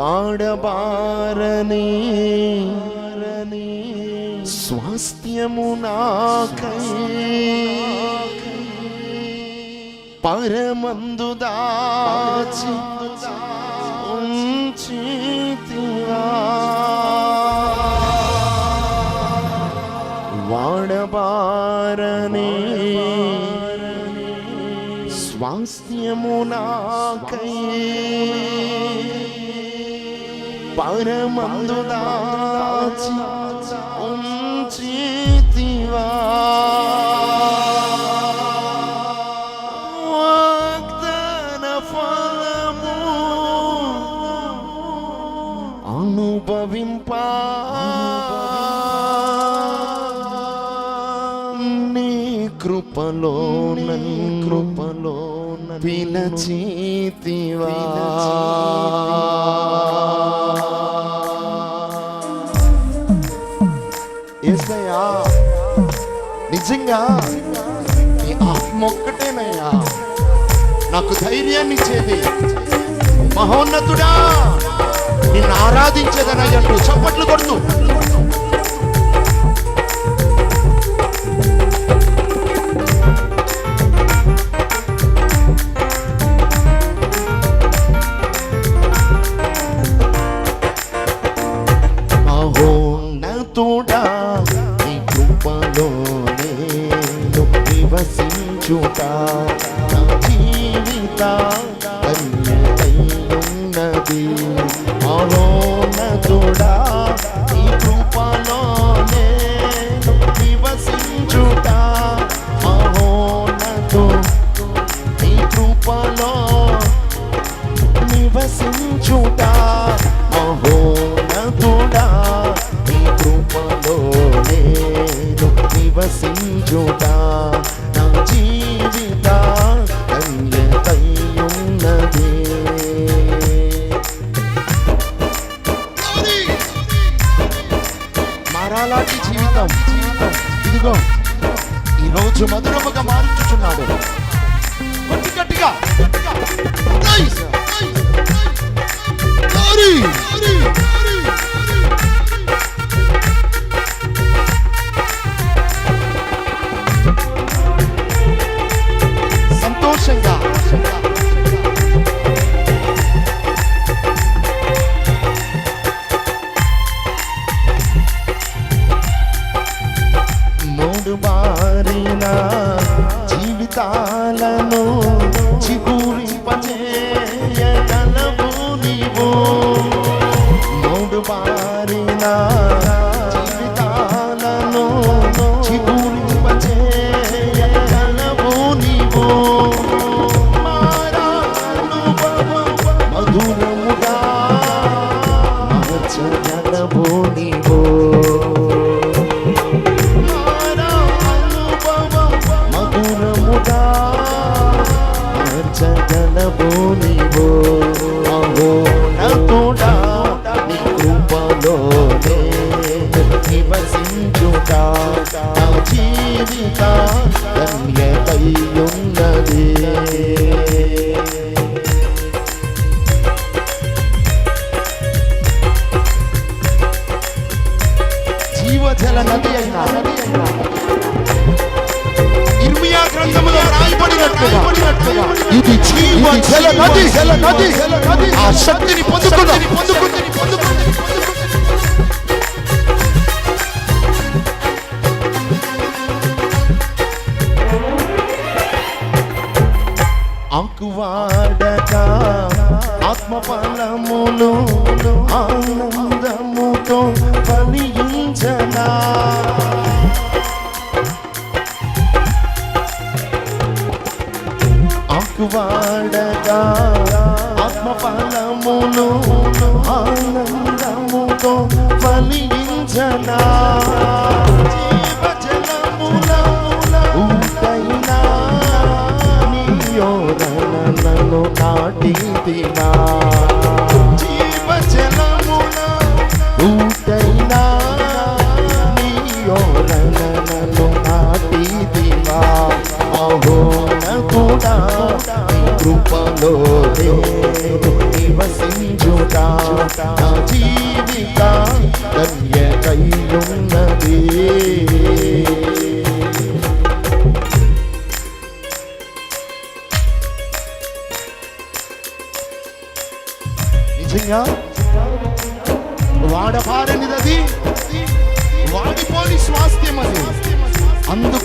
వాడబారని. స్వాస్థ్యము నాకై. పరమందు దాచి ఉంచితివా. వాడబారని. స్వాస్థ్యము నాకై. పరమందు దాచి ఉంచితివా అనుభవింపా. నీ కృపలో నన్ కృపలో పిలచీతివా నిజంగా నీ ఆత్మ ఒక్కటేనయ్యా. నాకు ధైర్యాన్ని ఇచ్చేది. మహోన్నతుడా నిన్ను ఆరాధించేదనయ్యంటూ చప్పట్లు కొడుతూ నివసించుట నా ఈరోజు మధురముగా మారుచుచున్నాడు గట్టి గట్టిగా. సంతోషంగా. జీవితాలను జీవితాలను చిగురింపచేయగలవు నీవు. మూడు బారిన జీవితాలను చిగురింపచేయగలవు నీవు. జీవజల నది అయినా. ఇర్మియా గ్రంథములో రాయబడినట్లుగా ఇది జీవజల నది జల నది ఆ శక్తిని పొందుకుంది. పొందుకుంది పొందుకుంది. ఆకువాడగా ఆత్మ ఫలములు ఆకువాడగా ఆత్మ ఫలములు ఆనందముతో ఫలించనా. జీవజలముల ఊటైనా నీయోరనను నాటిదినా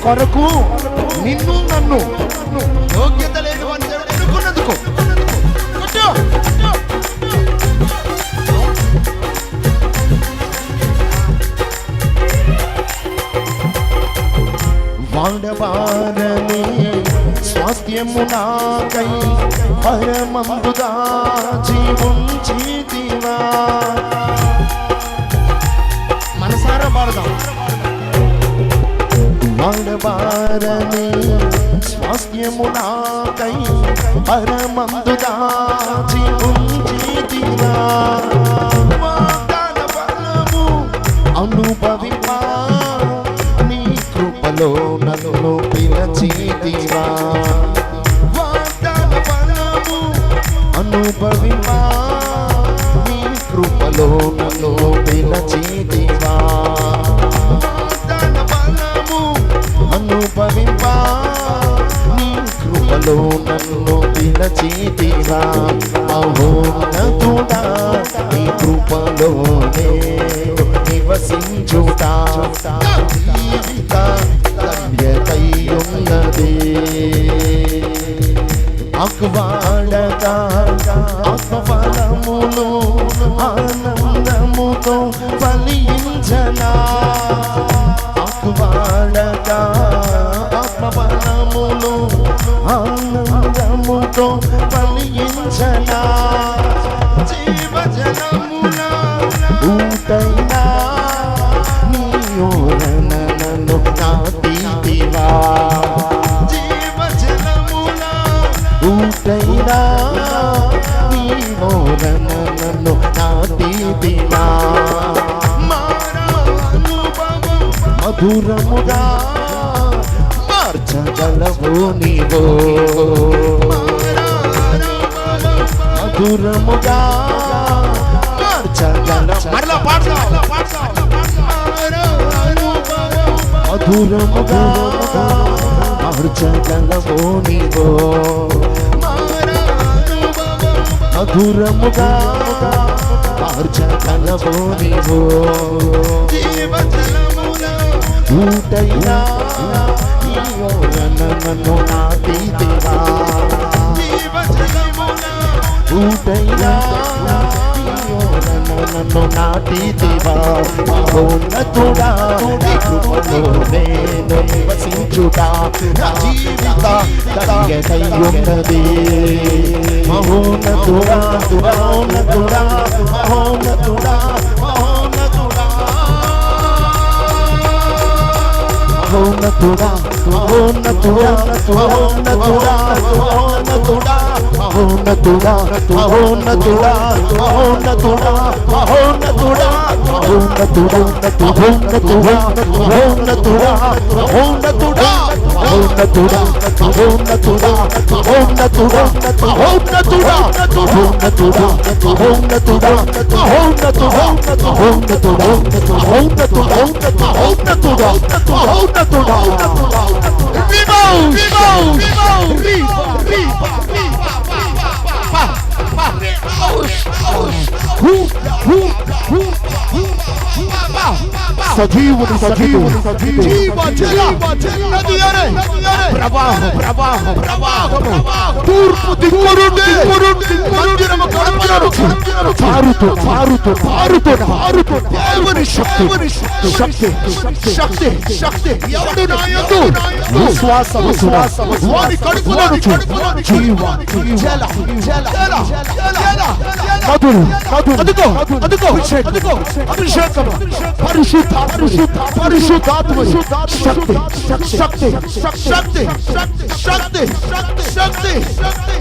కొరకు నిన్ను నన్ను యోగ్యత లేని వాడిని ఎన్నుకున్నందుకు. కొట్టు. స్వాస్థ్యము నాకై పరమందుగా జీవుంచితివా మనసారా పాడదాం. ఆడవారని స్వాస్థ్యమునాకై పరమందు దాచి ఉంచి పిలచితివా మహోన్నతుడా నీ కృపలోనే నివసించుట. జీవిత ధన్యతయున్నది. అక్వాడక జీవజలమునా జీవజలమునా ఊటైనా నీ ఓరణను నాటివా జీవజలమునా ఊటైనా నీ ఓరణను నాటివా మధురముగా మార్చగలవు నీవో. మధురముగా మార్చగలవు మరలా పాడదాం మధురముగా మార్చగలవు నీవో. మధురముగా మార్చగలవు నీవో. ఊటైనా నన్ను నాటిదివా ఊటైనా మహోన్నతుడా కృపలో నేను నివసించుటా నా జీవిత ధన్యతయున్నది మహోన్నతుడా మహోన్నతుడా మహోన్నతుడా మహోన్నతుడా. మహోన్నతుడా మహోన్నతుడా మహోన్నతుడా మహోన్నతుడా మహోన్నతుడా మహోన్నతుడా మహోన్నతుడా మహోన్నతుడా. Oh, సజీవుడు సజీవుడు ప్రవాహం ప్రవాహం ప్రవాహం తూర్పు దిగురుడు దిగురుడు మందిరము కడపలను పారుతూ పారుతూ పారుతూ పారుతూ దేవుని శక్తి శక్తి శక్తి శక్తి ఎవడు నాయకు విశ్వాస విశ్వాస వారి కడుపులోని జీవ జల జల జల మధురు మధురు అదుగో అదుగో అదుగో అభిషేకం పరిశుద్ధ పరిశుద్ధ పరిశుద్ధాత్మ శక్తి శక్తి శక్తి శక్తి శక్తి శక్తి శక్తి